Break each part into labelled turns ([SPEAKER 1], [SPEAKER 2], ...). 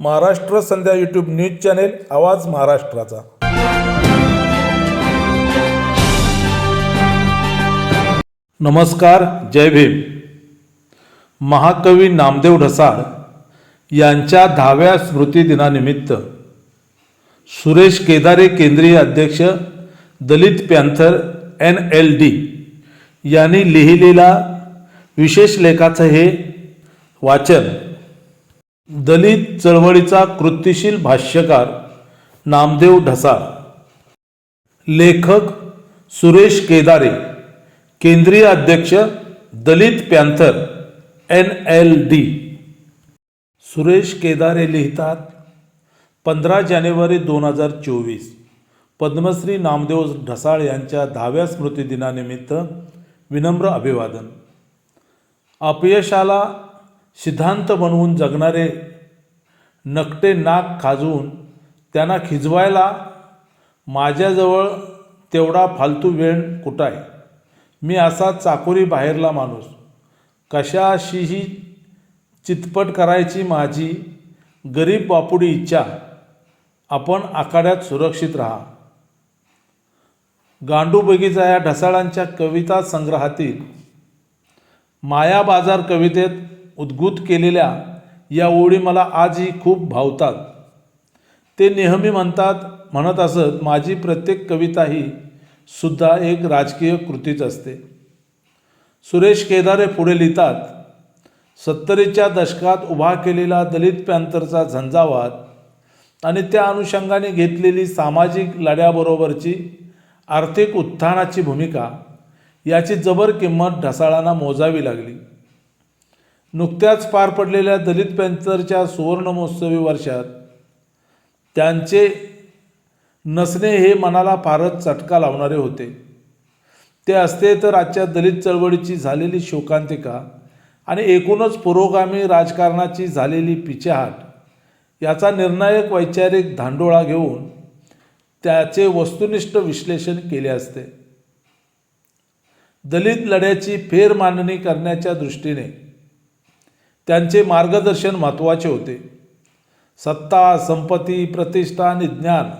[SPEAKER 1] Maharashtra Sandhya YouTube news channel आवाज महाराष्ट्राचा. नमस्कार जय भीम. महाकवी नामदेव ढसाळ यांच्या दहाव्या स्मृतिदिनानिमित्त सुरेश केदारे केंद्रीय अध्यक्ष Dalit Panther N L D यांनी लिहिलेला विशेष लेखाचं हे वाचन दलित चळवळीचा कृतिशील भाष्यकार नामदेव ढसाळ. लेखक सुरेश केदारे. केंद्रीय अध्यक्ष Dalit Panther N L D. Suresh Kedare लिहितात पंधरा जानेवारी दोन हजार चोवीस. पद्मश्री नामदेव ढसाळ यांच्या दहाव्या स्मृतिदिनानिमित्त विनम्र अभिवादन. अपयशाला सिद्धांत बनवून जगणारे नकटे नाक खाजवून त्यांना खिजवायला माझ्याजवळ तेवढा फालतू वेळ कुठं आहे मी असा चाकोरी बाहेरला माणूस. कशाशीही चितपट करायची माझी गरीब बापुडी इच्छा. आपण आखाड्यात सुरक्षित राहा. गांडू बगीचा या ढसाळांच्या कविता संग्रहातील माया बाजार कवितेत उद्भूत केलेल्या या ओळी मला आजही खूप भावतात. ते नेहमी म्हणतात म्हणत असत माझी प्रत्येक कविता ही सुद्धा एक राजकीय कृतीच असते. सुरेश केदारे पुढे लिहितात सत्तरीच्या दशकात उभा केलेला दलित पॅंथरचा झंझावात आणि त्या अनुषंगाने घेतलेली सामाजिक लढ्याबरोबरची आर्थिक उत्थानाची भूमिका याची जबर किंमत ढसाळांना मोजावी लागली. नुकत्याच पार पडलेल्या दलित पॅन्थरच्या सुवर्णमहोत्सवी वर्षात त्यांचे नसणे हे मनाला फारच चटका लावणारे होते. ते असते तर आजच्या दलित चळवळीची झालेली शोकांतिका आणि एकूणच पुरोगामी राजकारणाची झालेली पिछेहाट याचा निर्णायक वैचारिक धांडोळा घेऊन त्याचे वस्तुनिष्ठ विश्लेषण केले असते. दलित लढ्याची फेरमांडणी करण्याच्या दृष्टीने त्यांचे मार्गदर्शन महत्त्वाचे होते. सत्ता संपत्ती प्रतिष्ठा आणि ज्ञान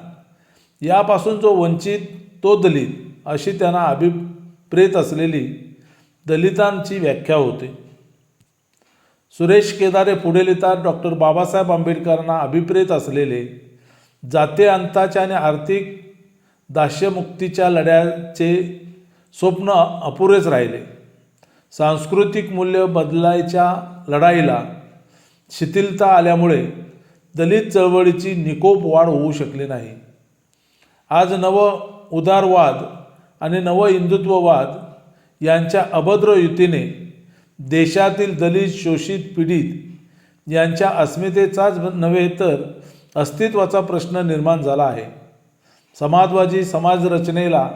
[SPEAKER 1] यापासून जो वंचित तो दलित अशी त्यांना अभिप्रेत असलेली दलितांची व्याख्या होते. सुरेश केदारे पुढे लिहितात डॉक्टर बाबासाहेब आंबेडकरांना अभिप्रेत असलेले जाते अंताच्या आणि आर्थिक दास्यमुक्तीच्या लढ्याचे स्वप्न अपुरेच राहिले. सांस्कृतिक मूल्य बदलायच्या लढाईला शिथिलता आल्यामुळे दलित चळवळीची निकोप वाढ होऊ शकली नाही. आज नव उदारवाद आणि नव हिंदुत्ववाद यांच्या अभद्र युतीने देशातील दलित शोषित पीडित यांच्या अस्मितेचाच नव्हे तर अस्तित्वाचा प्रश्न निर्माण झाला आहे. समाजवादी समाजरचनेला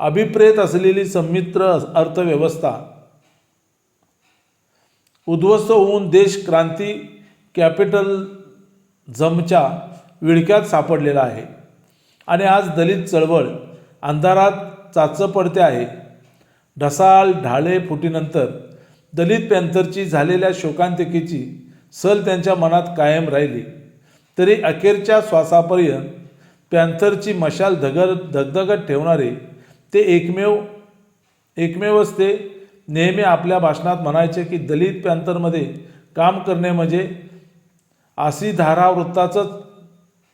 [SPEAKER 1] अभिप्रेत असलेली संमित्र अर्थव्यवस्था उद्ध्वस्त होऊन देश क्रांती कॅपिटल जमच्या विळक्यात सापडलेला आहे. आणि आज दलित चळवळ अंधारात चाच पडते आहे. ढसाळ ढाळे फुटीनंतर दलित पॅंथरची झालेल्या शोकांतिकेची सल त्यांच्या मनात कायम राहिली. तरी अखेरच्या श्वासापर्यंत पॅन्थरची मशाल धगर धगधगत ठेवणारे ते एकमेव एकमेवच ते नेहमी आपल्या भाषणात म्हणायचे की दलित पॅंथरमध्ये काम करणे म्हणजे आसी धारा वृत्ताचंच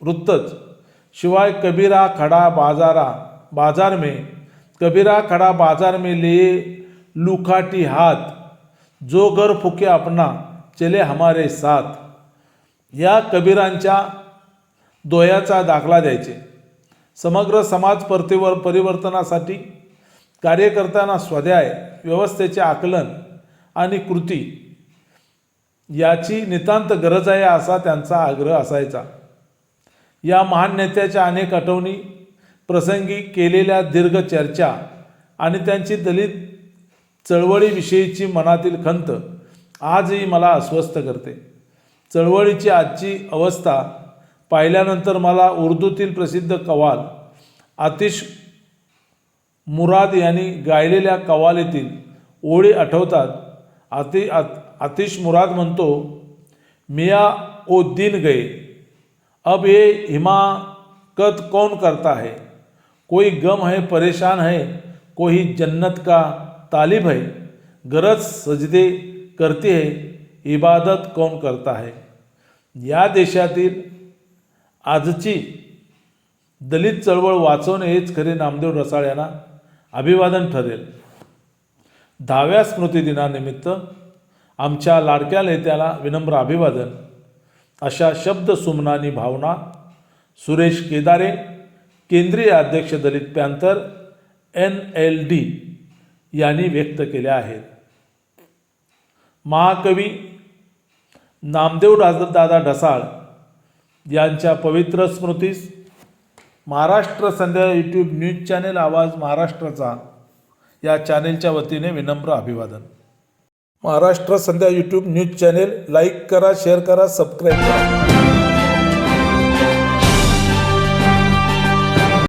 [SPEAKER 1] वृत्तच. शिवाय कबीरा खडा बाजारा बाजार में कबीरा खडा बाजार में ले लुखाटी हात जो घर फुके अपना चले हमारे साथ. या कबीरांच्या दोयाचा दाखला द्यायचे. समग्र समाज परतीवर परिवर्तनासाठी कार्य करताना स्वाध्याय व्यवस्थेचे आकलन आणि कृती याची नितांत गरज आहे असा त्यांचा आग्रह असायचा. या महान नेत्याच्या अनेक आठवणी प्रसंगी केलेल्या दीर्घ चर्चा आणि त्यांची दलित चळवळीविषयीची मनातील खंत आजही मला अस्वस्थ करते. चळवळीची आजची अवस्था पाहिल्यानंतर मला उर्दूतील प्रसिद्ध कवाल आतिश मुराद यांनी गायलेल्या कवालीतील ओळी आठवतात. आति आत- आतिश मुराद म्हणतो मिया ओ दिन गए अब ये हिमाकत कौन करता है? कोई गम है परेशान है कोई जन्नत का तालिब है गरज सजदे करते है इबादत कौन करता है? या देशातील आजची दलित चळवळ वाचवणे हेच खरे नामदेव रसाळ यांना अभिवादन ठरेल. दहाव्या स्मृतिदिनानिमित्त आमच्या लाडक्या नेत्याला विनम्र अभिवादन. अशा शब्द सुमनानी भावना सुरेश केदारे केंद्रीय अध्यक्ष Dalit Panther N L D यांनी व्यक्त केल्या आहेत. महाकवी नामदेव दादा दादा ढसाळ यांच्या पवित्र स्मृतीस Maharashtra Sandhya YouTube news channel आवाज महाराष्ट्राचा. या चॅनेलच्या वतीने विनम्र अभिवादन. Maharashtra Sandhya YouTube news channel like करा शेअर करा सबस्क्राईब करा.